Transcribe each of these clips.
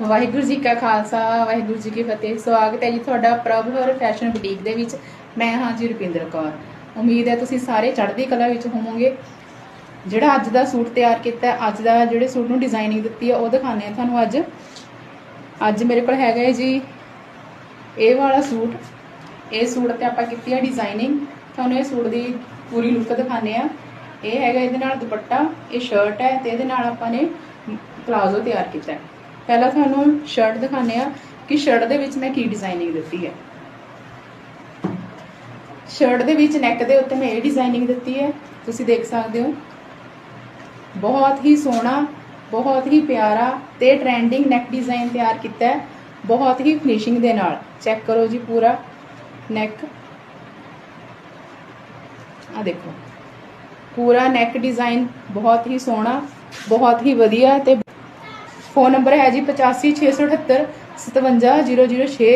ਵਾਹਿਗੁਰੂ ਜੀ ਕਾ ਖਾਲਸਾ, ਵਾਹਿਗੁਰੂ ਜੀ ਕੀ ਫਤਿਹ। ਸਵਾਗਤ ਹੈ ਜੀ ਤੁਹਾਡਾ ਪ੍ਰਭ ਹੋਰ ਫੈਸ਼ਨ ਬੁਟੀਕ ਦੇ ਵਿੱਚ। ਮੈਂ ਹਾਂ ਜੀ ਰੁਪਿੰਦਰ ਕੌਰ। ਉਮੀਦ ਹੈ ਤੁਸੀਂ ਸਾਰੇ ਚੜ੍ਹਦੀ ਕਲਾ ਵਿੱਚ ਹੋਵੋਗੇ। ਜਿਹੜਾ ਅੱਜ ਦਾ ਸੂਟ ਤਿਆਰ ਕੀਤਾ ਅੱਜ ਦਾ ਜਿਹੜੇ ਸੂਟ ਨੂੰ ਡਿਜ਼ਾਈਨਿੰਗ ਦਿੱਤੀ ਹੈ, ਉਹ ਦਿਖਾਉਂਦੇ ਆ ਤੁਹਾਨੂੰ ਅੱਜ। ਅੱਜ ਮੇਰੇ ਕੋਲ ਹੈਗਾ ਹੈ ਜੀ ਇਹ ਵਾਲਾ ਸੂਟ। ਇਹ ਸੂਟ ਤੇ ਆਪਾਂ ਕੀਤੀ ਹੈ ਡਿਜ਼ਾਈਨਿੰਗ ਤੁਹਾਨੂੰ ਇਹ ਸੂਟ ਦੀ ਪੂਰੀ ਲੁੱਕ ਦਿਖਾਉਂਦੇ ਆ ਇਹ ਹੈਗਾ ਇਹਦੇ ਨਾਲ ਦੁਪੱਟਾ, ਇਹ ਸ਼ਰਟ ਹੈ ਤੇ ਇਹਦੇ ਨਾਲ ਆਪਾਂ ਨੇ ਪਲਾਜ਼ੋ ਤਿਆਰ ਕੀਤਾ ਹੈ। ਪਹਿਲਾਂ ਤੁਹਾਨੂੰ ਸ਼ਰਟ ਦਿਖਾਣੇ ਆ ਕਿ ਸ਼ਰਟ ਦੇ ਵਿੱਚ ਮੈਂ ਕੀ ਡਿਜ਼ਾਈਨਿੰਗ ਦਿੱਤੀ ਹੈ। ਸ਼ਰਟ ਦੇ ਵਿੱਚ ਨੈਕ ਦੇ ਉੱਤੇ ਮੈਂ ਇਹ ਡਿਜ਼ਾਈਨਿੰਗ ਦਿੱਤੀ ਹੈ। ਤੁਸੀਂ ਦੇਖ ਸਕਦੇ ਹੋ। ਬਹੁਤ ਹੀ ਸੋਹਣਾ, ਬਹੁਤ ਹੀ ਪਿਆਰਾ ਤੇ ਟ੍ਰੈਂਡਿੰਗ ਨੈਕ ਡਿਜ਼ਾਈਨ ਤਿਆਰ ਕੀਤਾ ਹੈ। ਬਹੁਤ ਹੀ ਫਿਨਿਸ਼ਿੰਗ ਦੇ ਨਾਲ। ਚੈੱਕ ਕਰੋ ਜੀ ਪੂਰਾ ਨੈਕ ਆ ਦੇਖੋ। ਪੂਰਾ ਨੈਕ ਡਿਜ਼ਾਈਨ ਬਹੁਤ ਹੀ ਸੋਹਣਾ, ਬਹੁਤ ਹੀ ਵਧੀਆ ਤੇ ਫੋਨ ਨੰਬਰ ਹੈ ਜੀ 8568 57006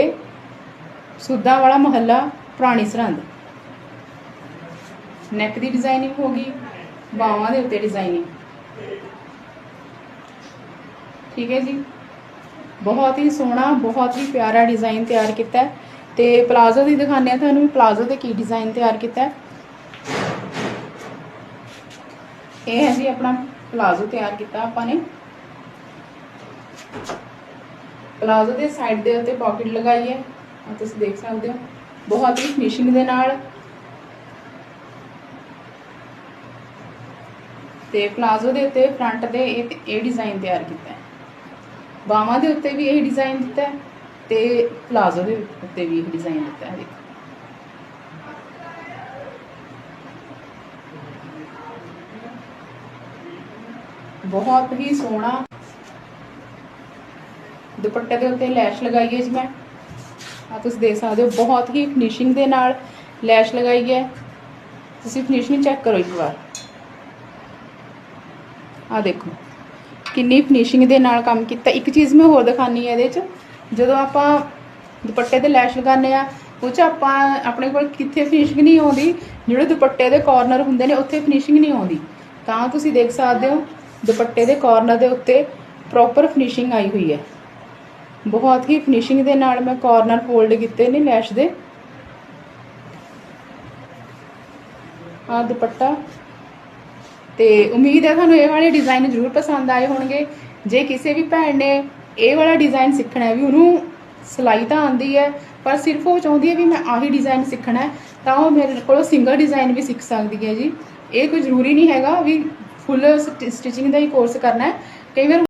ਸੁੱਧਾ ਵਾਲਾ ਮਹੱਲਾ, ਪੁਰਾਣੀ ਸਰਹੰਦ। ਨੈਕ ਦੀ ਡਿਜ਼ਾਈਨਿੰਗ ਹੋ ਗਈ, ਬਾਹਾਂ ਦੇ ਉੱਤੇ ਡਿਜ਼ਾਈਨਿੰਗ ਠੀਕ ਹੈ ਜੀ। ਬਹੁਤ ਹੀ ਸੋਹਣਾ, ਬਹੁਤ ਹੀ ਪਿਆਰਾ ਡਿਜ਼ਾਈਨ ਤਿਆਰ ਕੀਤਾ ਹੈ। ਤੇ ਪਲਾਜ਼ੋ ਦੀ ਦਿਖਾਉਂਦੇ ਆ ਤੁਹਾਨੂੰ, ਪਲਾਜ਼ੋ ਤੇ ਕੀ ਡਿਜ਼ਾਈਨ ਤਿਆਰ ਕੀਤਾ ਹੈ। ਇਹ ਹੈ ਜੀ ਆਪਣਾ ਪਲਾਜ਼ੋ ਤਿਆਰ ਕੀਤਾ ਆਪਾਂ ਨੇ। ਪਲਾਜ਼ੋ ਦੇ ਸਾਈਡ ਦੇ ਉੱਤੇ ਪਾਕਟ ਲਗਾਈ ਹੈ। ਆ ਤੁਸੀਂ ਦੇਖ ਸਕਦੇ ਹੋ। ਬਹੁਤ ਹੀ ਫਿਨਿਸ਼ਿੰਗ ਦੇ ਨਾਲ। ਤੇ ਪਲਾਜ਼ੋ ਦੇ ਉੱਤੇ ਫਰੰਟ ਦੇ ਇਹ ਇਹ ਡਿਜ਼ਾਈਨ ਤਿਆਰ ਕੀਤਾ ਹੈ। ਬਾਹਾਂ ਦੇ ਉੱਤੇ ਵੀ ਇਹ ਡਿਜ਼ਾਈਨ ਦਿੱਤਾ ਹੈ ਤੇ ਪਲਾਜ਼ੋ ਦੇ ਉੱਤੇ ਵੀ ਇਹ ਡਿਜ਼ਾਈਨ ਦਿੱਤਾ ਹੈ। ਦੇਖੋ ਬਹੁਤ ਹੀ ਸੋਹਣਾ ਦੁਪੱਟੇ ਦੇ ਉੱਤੇ ਲੈਸ਼ ਲਗਾਈ ਹੈ ਜੀ ਮੈਂ। ਆ ਤੁਸੀਂ ਦੇਖ ਸਕਦੇ ਹੋ, ਬਹੁਤ ਹੀ ਫਿਨਿਸ਼ਿੰਗ ਦੇ ਨਾਲ ਲੈਸ਼ ਲਗਾਈ ਹੈ। ਤੁਸੀਂ ਫਿਨਿਸ਼ਿੰਗ ਚੈੱਕ ਕਰੋ ਇੱਕ ਵਾਰ। ਆ ਦੇਖੋ, ਕਿੰਨੀ ਫਿਨਿਸ਼ਿੰਗ ਦੇ ਨਾਲ ਕੰਮ ਕੀਤਾ। ਇੱਕ ਚੀਜ਼ ਮੈਂ ਹੋਰ ਦਿਖਾਨੀ ਹੈ ਇਹਦੇ 'ਚ, ਜਦੋਂ ਆਪਾਂ ਦੁਪੱਟੇ ਤੇ ਲੈਸ਼ ਲਗਾਉਂਦੇ ਆ ਉਹ 'ਚ ਆਪਾਂ ਆਪਣੇ ਕੋਲ ਕਿੱਥੇ ਫਿਨਿਸ਼ਿੰਗ ਨਹੀਂ ਆਉਂਦੀ, ਜਿਹੜੇ ਦੁਪੱਟੇ ਦੇ ਕਾਰਨਰ ਹੁੰਦੇ ਨੇ, ਉੱਥੇ ਫਿਨਿਸ਼ਿੰਗ ਨਹੀਂ ਆਉਂਦੀ। ਤਾਂ ਤੁਸੀਂ ਦੇਖ ਸਕਦੇ ਹੋ, ਦੁਪੱਟੇ ਦੇ ਕਾਰਨਰ ਦੇ ਉੱਤੇ ਪ੍ਰੋਪਰ ਫਿਨਿਸ਼ਿੰਗ ਆਈ ਹੋਈ ਹੈ। ਬਹੁਤ ਹੀ ਫਿਨਿਸ਼ਿੰਗ ਦੇ ਨਾਲ ਮੈਂ ਕਾਰਨਰ ਫੋਲਡ ਕੀਤੇ ਨੇ ਲੈਸ਼ ਦੇ। ਆ ਦੁਪੱਟਾ। ਤੇ ਉਮੀਦ ਹੈ ਤੁਹਾਨੂੰ ਇਹ ਵਾਲੇ ਡਿਜ਼ਾਈਨ ਜ਼ਰੂਰ ਪਸੰਦ ਆਏ ਹੋਣਗੇ। ਜੇ ਕਿਸੇ ਵੀ ਭੈਣ ਨੇ ਇਹ ਵਾਲਾ ਡਿਜ਼ਾਈਨ ਸਿੱਖਣਾ ਹੈ ਵੀ ਉਹਨੂੰ ਸਿਲਾਈ ਤਾਂ ਆਉਂਦੀ ਹੈ, ਪਰ ਸਿਰਫ ਉਹ ਚਾਹੁੰਦੀ ਹੈ ਵੀ ਮੈਂ ਆਹੀ ਡਿਜ਼ਾਈਨ ਸਿੱਖਣਾ ਹੈ, ਤਾਂ ਉਹ ਮੇਰੇ ਕੋਲੋਂ ਸਿੰਗਲ ਡਿਜ਼ਾਈਨ ਵੀ ਸਿੱਖ ਸਕਦੀ ਹੈ ਜੀ। ਇਹ ਕੋਈ ਜ਼ਰੂਰੀ ਨਹੀਂ ਹੈਗਾ ਵੀ ਫੁੱਲ ਸਟਿਚਿੰਗ ਦਾ ਹੀ ਕੋਰਸ ਕਰਨਾ ਹੈ। ਕਈ ਵਾਰ